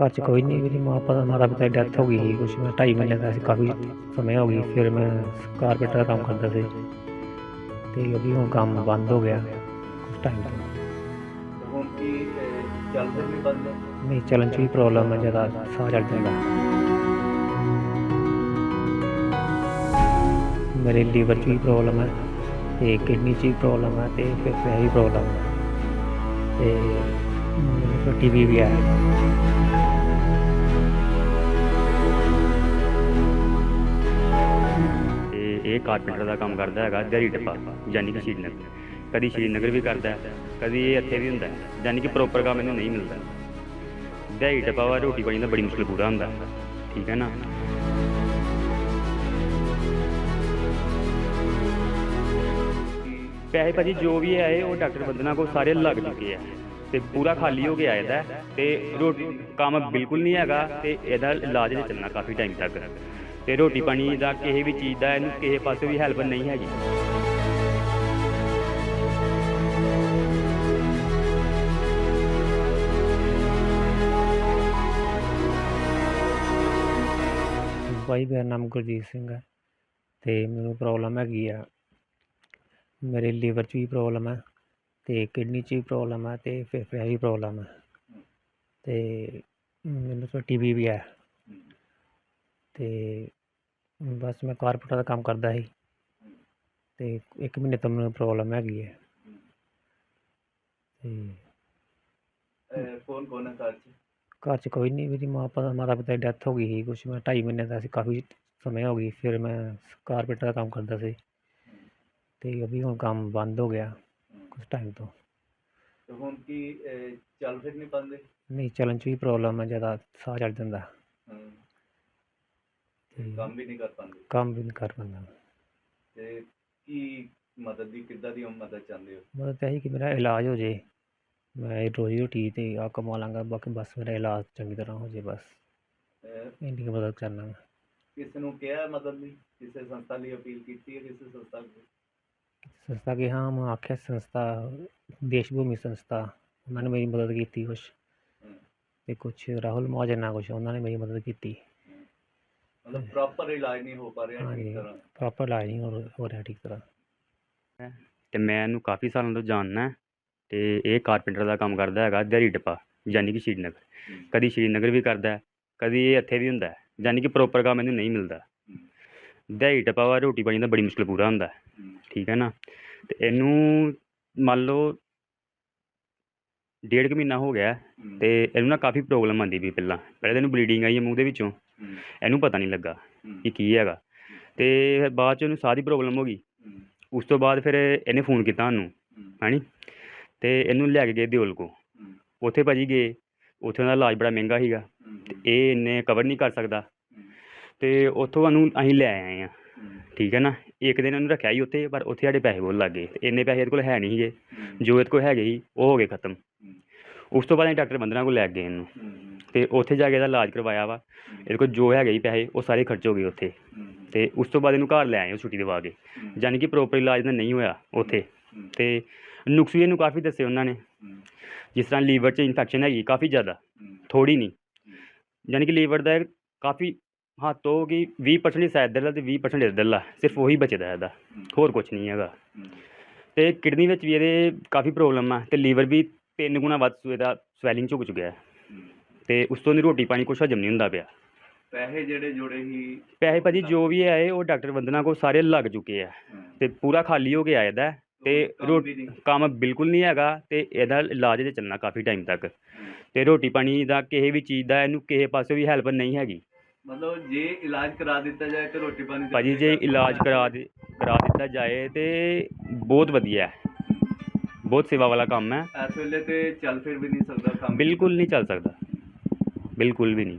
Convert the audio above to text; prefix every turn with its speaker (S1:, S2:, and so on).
S1: ਘਰ 'ਚ ਕੋਈ ਨਹੀਂ ਮੇਰੀ ਮਾਂ ਪਤਾ ਮਾਤਾ ਪਿਤਾ ਦੀ ਡੈਥ ਹੋ ਗਈ ਸੀ ਕੁਛ ਮੈਂ ਢਾਈ ਮਹੀਨੇ ਦਾ ਸੀ ਕਾਫੀ ਸਮੇਂ ਹੋ ਗਈ ਫਿਰ ਮੈਂ ਕਾਰਪੈਂਟਰ ਦਾ ਕੰਮ ਕਰਦਾ ਸੀ ਤੇ ਉਹ ਵੀ ਹੁਣ ਕੰਮ ਬੰਦ ਹੋ ਗਿਆ ਕੁਛ ਟਾਈਮ ਤੋਂ
S2: ਹੁਣ ਕੀ ਅਹ, ਚੱਲ ਫਿਰ ਨਹੀਂ ਬੰਦ
S1: ਨਹੀਂ ਚੱਲਣ 'ਚ ਵੀ ਪ੍ਰੋਬਲਮ ਹੈ ਜ਼ਿਆਦਾ ਸਾਹ ਚੜ ਜਾਂਦਾ ਮੇਰੇ ਲੀਵਰ 'ਚ ਵੀ ਪ੍ਰੋਬਲਮ ਹੈ ਤੇ ਕਿਡਨੀ 'ਚ ਵੀ ਪ੍ਰੋਬਲਮ ਹੈ ਤੇ
S3: ਇਹ ਕਾਰਪੈਂਟਰ ਦਾ ਕੰਮ ਕਰਦਾ ਹੈਗਾ, ਦਿਹਾੜੀ ਟੱਪਾ, ਯਾਨੀ ਕਿ ਸ਼੍ਰੀਨਗਰ। ਕਦੀ ਸ਼੍ਰੀਨਗਰ ਵੀ ਕਰਦਾ, ਕਦੀ ਇਹ ਇੱਥੇ ਵੀ ਹੁੰਦਾ, ਯਾਨੀ ਕਿ ਪ੍ਰੋਪਰ ਕੰਮ ਇਹਨੂੰ ਨਹੀਂ ਮਿਲਦਾ। ਦਿਹਾੜੀ ਟੱਪਾ ਵਾ ਰੋਟੀ ਪਾਣੀ ਦਾ ਬੜੀ ਮੁਸ਼ਕਿਲ ਪੂਰਾ ਹੁੰਦਾ, ਠੀਕ ਹੈ ਨਾ? ਪੈਸੇ ਭਾਜੀ ਜੋ ਵੀ ਆਏ, ਉਹ ਡਾਕਟਰ ਬੰਦਨਾ ਕੋਲ ਸਾਰੇ ਲੱਗ ਚੁੱਕੇ ਆ। ਤੇ ਪੂਰਾ ਖਾਲੀ ਹੋ ਗਿਆ ਇਹਦਾ ਦਾ ਹੈ ਤੇ ਰੋਟੀ ਕੰਮ ਬਿਲਕੁਲ ਨਹੀਂ ਹੈਗਾ ਤੇ ਇਹਦਾ ਇਲਾਜ ਨਹੀਂ ਚੱਲਣਾ ਕਾਫੀ ਟਾਈਮ ਤੱਕ। ਤੇ ਰੋਟੀ ਪਾਣੀ ਦਾ ਕਿਸੇ ਵੀ ਚੀਜ਼ ਦਾ ਇਹਨੂੰ ਕਿਸੇ ਪਾਸੇ ਵੀ ਹੈਲਪ ਨਹੀਂ ਹੈਗੀ।
S1: ਭਾਈ ਮੇਰਾ ਨਾਮ ਗੁਰਜੀਤ ਸਿੰਘ ਹੈ ਤੇ ਮੈਨੂੰ ਪ੍ਰੋਬਲਮ ਹੈਗੀ ਆ। ਮੇਰੇ ਲੀਵਰ 'ਚ ਵੀ ਪ੍ਰੋਬਲਮ ਹੈ। ਤੇ ਕਿਡਨੀ 'ਚ ਵੀ ਪ੍ਰੋਬਲਮ ਹੈ ਤੇ ਫੇਫੜਿਆਂ 'ਚ ਵੀ ਪ੍ਰੋਬਲਮ ਹੈ ਤੇ ਮੈਨੂੰ ਤਾਂ ਟੀਵੀ ਵੀ ਹੈ ਤੇ ਬਸ ਮੈਂ ਕਾਰਪੈਂਟਰ ਦਾ ਕੰਮ ਕਰਦਾ ਸੀ। ਤੇ ਇੱਕ ਮਹੀਨੇ ਤੋਂ ਮੈਨੂੰ ਪ੍ਰੋਬਲਮ ਹੈਗੀ ਹੈ ਤੇ
S2: ਕੌਣ ਕੌਣ ਹੈ ਘਰ 'ਚ?
S1: ਘਰ 'ਚ ਕੋਈ ਨਹੀਂ ਮੇਰੀ ਮਾਂ ਪਤਾ ਮਾਤਾ ਪਿਤਾ ਦੀ ਡੈਥ ਹੋ ਗਈ ਸੀ ਕੁਛ ਮੈਂ ਢਾਈ ਮਹੀਨੇ ਦਾ ਸੀ ਕਾਫੀ ਸਮੇਂ ਹੋ ਗਈ ਫਿਰ ਮੈਂ ਕਾਰਪੈਂਟਰ ਦਾ ਕੰਮ ਕਰਦਾ ਸੀ। ਤੇ ਉਹ ਵੀ ਹੁਣ ਕੰਮ ਬੰਦ ਹੋ ਗਿਆ। ਕੁਛ ਟਾਈਮ ਤੋਂ।
S2: ਤੇ ਹੁਣ ਕੀ ਅਹ, ਚੱਲ ਫਿਰ ਨਹੀਂ ਬੰਦ
S1: ਨਹੀਂ ਚੱਲਣ 'ਚ ਵੀ ਪ੍ਰੋਬਲਮ ਹੈ ਜ਼ਿਆਦਾ ਸਾਹ ਚੜ ਜਾਂਦਾ।
S2: ਹਮ,
S1: ਤੇ
S2: ਕੰਮ ਵੀ ਨਹੀਂ ਕਰ ਪਾਉਂਦੇ?
S1: ਕੰਮ ਵੀ ਨਹੀਂ ਕਰ ਪਾਉਂਦਾ।
S2: ਤੇ ਕੀ ਮਦਦ ਦੀ ਕਿੱਦਾਂ ਦੀ ਮਦਦ ਚਾਹੁੰਦੇ ਹੋ?
S1: ਮਤਲਬ ਤਾਂ ਇਹੀ ਕਿ ਮੇਰਾ ਇਲਾਜ ਹੋ ਜੇ। ਮੈਂ ਰੋਜ਼ੀ ਰੋਟੀ ਤੇ ਆ ਕਮਾ ਲਾਂਗਾ ਬਾਕੀ ਬਸ ਮੇਰਾ ਇਲਾਜ ਚੰਗੀ ਤਰ੍ਹਾਂ ਹੋ ਜੇ ਬਸ।
S2: ਅਹ,
S1: ਇੰਨੀ ਕੁ ਮਦਦ ਕਰਨਾ
S2: ਕਿਸੇ ਨੂੰ ਕਿਹਾ ਮਦਦ ਲਈ ਕਿਸੇ ਸੰਸਥਾ ਲਈ ਅਪੀਲ ਕੀਤੀ ਹੈ ਕਿਸੇ ਸੰਸਥਾ ਲਈ?
S1: ਸੰਸਥਾ ਕੇ? ਹਾਂ ਮੈਂ ਆਖਿਆ ਸੰਸਥਾ ਦੇਸ਼ ਭੂਮੀ ਸੰਸਥਾ। ਉਹਨਾਂ ਨੇ ਮੇਰੀ ਮਦਦ ਕੀਤੀ ਕੁਛ। ਤੇ ਕੁਛ ਰਾਹੁਲ ਮਹਾਜਨ ਨਾਲ ਕੁਛ ਉਹਨਾਂ ਨੇ ਮੇਰੀ ਮਦਦ ਕੀਤੀ।
S2: ਮਤਲਬ ਪ੍ਰੋਪਰ ਇਲਾਜ ਨਹੀਂ ਹੋ ਪਾ ਰਿਹਾ ਠੀਕ ਤਰ੍ਹਾਂ।
S1: ਪ੍ਰੋਪਰ ਇਲਾਜ ਨਹੀਂ ਹੋ ਹੋ ਰਿਹਾ ਠੀਕ ਤਰ੍ਹਾਂ।
S3: ਤੇ ਮੈਂ ਇਹਨੂੰ ਕਾਫੀ ਸਾਲਾਂ ਤੋਂ ਜਾਣਦਾ ਹੈ ਤੇ ਇਹ ਕਾਰਪੈਂਟਰ ਦਾ ਕੰਮ ਕਰਦਾ ਹੈਗਾ ਦਿਹਾੜੀ ਟੱਪਾ ਯਾਨੀ ਕਿ ਸ਼੍ਰੀਨਗਰ। ਕਦੀ ਸ਼੍ਰੀਨਗਰ ਵੀ ਕਰਦਾ ਕਦੀ ਇਹ ਇੱਥੇ ਵੀ ਹੁੰਦਾ ਹੈ। ਯਾਨੀ ਕਿ ਪ੍ਰੋਪਰ ਕੰਮ ਇਹਨੂੰ ਨਹੀਂ ਮਿਲਦਾ। ਦਿਹਾੜੀ ਟੱਪਾ ਵਾ ਰੋਟੀ ਪਾਣੀ ਦਾ ਬੜੀ ਮੁਸ਼ਕਿਲ ਪੂਰਾ ਹੁੰਦਾ। ਹੈ। ਠੀਕ ਹੈ ਨਾ? ਤੇ ਇਹਨੂੰ ਮੰਨ ਲਓ ਡੇਢ ਕੁ ਮਹੀਨਾ ਹੋ ਗਿਆ ਹੈ ਤੇ ਇਹਨੂੰ ਨਾ ਕਾਫੀ ਪ੍ਰੋਬਲਮ ਆਉਂਦੀ ਵੀ ਪਹਿਲਾਂ। ਪਹਿਲਾਂ ਤਾਂ ਇਹਨੂੰ ਬਲੀਡਿੰਗ ਆਈ ਹੈ ਮੂੰਹ ਦੇ ਵਿੱਚੋਂ। ਇਹਨੂੰ ਪਤਾ ਨਹੀਂ ਲੱਗਾ ਕਿ ਕੀ ਹੈਗਾ। ਤੇ ਫਿਰ ਬਾਅਦ ਚ ਇਹਨੂੰ ਸਾਹ ਦੀ ਪ੍ਰੋਬਲਮ ਹੋ ਗਈ। ਉਸ ਤੋਂ ਬਾਅਦ ਫਿਰ ਇਹਨੇ ਫੋਨ ਕੀਤਾ ਸਾਨੂੰ
S2: ਹਮ,
S3: ਹੈਨੀ? ਤੇ ਇਹਨੂੰ ਲੈ ਕੇ ਗਏ ਦਿਓਲ ਕੋ
S2: ਹਮ,
S3: ਉੱਥੇ ਭਾਜੀ ਗਏ। ਉੱਥੇ ਉਹਦਾ ਇਲਾਜ ਬੜਾ ਮਹਿੰਗਾ ਸੀਗਾ।
S2: ਹਮ,
S3: ਇਹ ਇੰਨੇ ਕਵਰ ਨਹੀਂ ਕਰ ਸਕਦਾ। ਤੇ ਉੱਥੋਂ ਸਾਨੂੰ ਅਸੀਂ ਲੈ ਆਏ ਆ।
S2: ਹਮ,
S3: ਠੀਕ ਹੈ ਨਾ? ਇੱਕ ਦਿਨ ਇਹਨੂੰ ਰੱਖਿਆ ਸੀ ਉੱਥੇ ਪਰ ਉੱਥੇ ਸਾਡੇ ਪੈਸੇ ਬਹੁਤ ਲੱਗ ਗਏ। ਤੇ ਇੰਨੇ ਪੈਸੇ ਇਹਦੇ ਕੋਲ ਹੈ ਨਹੀਂ ਸੀਗੇ। ਜੋ ਇਹਦੇ ਕੋਲ ਹੈਗੇ ਸੀ ਉਹ ਹੋ ਗਏ ਖਤਮ। ਉਸ ਤੋਂ ਬਾਅਦ ਅਸੀਂ ਡਾਕਟਰ ਬੰਦਨਾ ਕੋਲ ਲੈ ਗਏ ਇਹਨੂੰ। ਤੇ ਉੱਥੇ ਜਾ ਕੇ ਇਹਦਾ ਇਲਾਜ ਕਰਵਾਇਆ ਵਾ। ਇਹਦੇ ਕੋਲ ਜੋ ਹੈਗੇ ਸੀ ਪੈਸੇ ਉਹ ਸਾਰੇ ਖਰਚ ਹੋ ਗਏ ਉੱਥੇ। ਤੇ ਉਸ ਤੋਂ ਬਾਅਦ ਇਹਨੂੰ ਘਰ ਲੈ ਆਏ ਉਹ ਛੁੱਟੀ ਦਵਾ ਕੇ। ਯਾਨੀ ਕਿ ਪ੍ਰੋਪਰ ਇਲਾਜ ਤਾਂ ਨਹੀਂ ਹੋਇਆ ਉੱਥੇ। ਤੇ ਨੁਕਸ ਵੀ ਇਹਨੂੰ ਕਾਫੀ ਦੱਸੇ ਉਹਨਾਂ ਨੇ। ਜਿਸ ਤਰ੍ਹਾਂ ਲੀਵਰ 'ਚ ਇਨਫੈਕਸ਼ਨ ਹੈਗੀ ਕਾਫੀ ਜ਼ਿਆਦਾ। ਥੋੜੀ ਨਹੀਂ। ਯਾਨੀ ਕਿ ਲੀਵਰ ਦਾ ਕਾਫੀ ਹੱਦ ਤੋਂ ਕਿ 20% ਹਿੱਸਾ ਇੱਧਰਲਾ ਤੇ 20% ਇੱਧਰਲਾ ਸਿਰਫ ਉਹੀ ਬਚਦਾ ਇਹਦਾ। ਹੋਰ ਕੁਝ ਨਹੀਂ ਹੈਗਾ। ਤੇ ਕਿਡਨੀ ਵਿੱਚ ਵੀ ਇਹਦੇ ਕਾਫੀ ਪ੍ਰੋਬਲਮ ਆ ਤੇ ਲੀਵਰ ਵੀ ਤਿੰਨ ਗੁਣਾ ਵੱਧ ਇਹਦਾ ਸਵੈਲਿੰਗ ਚੁੱਕਿਆ ਹੈ
S2: ਹਮ।
S3: ਤੇ ਉਸ ਤੋਂ ਦੀ ਰੋਟੀ ਪਾਣੀ ਕੁਛ ਹਜਮ ਨਹੀਂ ਹੁੰਦਾ ਪਿਆ।
S2: ਪੈਸੇ ਜਿਹੜੇ ਜੋੜੇ ਸੀ
S3: ਪੈਸੇ ਭਾਜੀ ਜੋ ਵੀ ਆਏ ਉਹ ਡਾਕਟਰ ਬੰਦਨਾ ਕੋਲ ਸਾਰੇ ਲੱਗ ਚੁੱਕੇ ਆ। ਤੇ ਪੂਰਾ ਖਾਲੀ ਹੋ ਕੇ ਆਇਆ ਦਾ ਤੇ
S2: ਕੰਮ
S3: ਰੋ
S2: ਵੀ ਨਹੀਂ।
S3: ਕੰਮ ਬਿਲਕੁਲ ਨਹੀਂ ਹੈਗਾ ਤੇ ਇਹਦਾ ਇਲਾਜ ਜੇ ਚੱਲਣਾ ਕਾਫੀ ਟਾਈਮ ਤੱਕ। ਤੇ ਰੋਟੀ ਪਾਣੀ ਦਾ ਕਿਸੇ ਵੀ ਚੀਜ਼ ਦਾ ਇਹਨੂੰ ਕਿਸੇ ਪਾਸੇ ਵੀ ਹੈਲਪ ਨਹੀਂ ਹੈਗੀ।
S2: ਮਤਲਬ ਜੇ ਇਲਾਜ ਕਰਾ ਦਿੱਤਾ ਜਾਏ ਤੇ ਰੋਟੀ ਪਾਣੀ ਦੀ
S3: ਭਾਜੀ ਜੇ ਇਲਾਜ ਕਰਾ ਦੇ ਕਰਾ ਦਿੱਤਾ ਜਾਏ ਤੇ ਬਹੁਤ ਵਧੀਆ ਹੈ। ਬਹੁਤ ਸੇਵਾ ਵਾਲਾ ਕੰਮ ਹੈ।
S2: ਇਸ ਵੇਲੇ ਤੇ ਚੱਲ ਫਿਰ ਵੀ ਨਹੀਂ ਸਕਦਾ ਕੰਮ।
S3: ਬਿਲਕੁਲ ਨਹੀਂ ਚੱਲ ਸਕਦਾ। ਬਿਲਕੁਲ ਵੀ ਨਹੀਂ।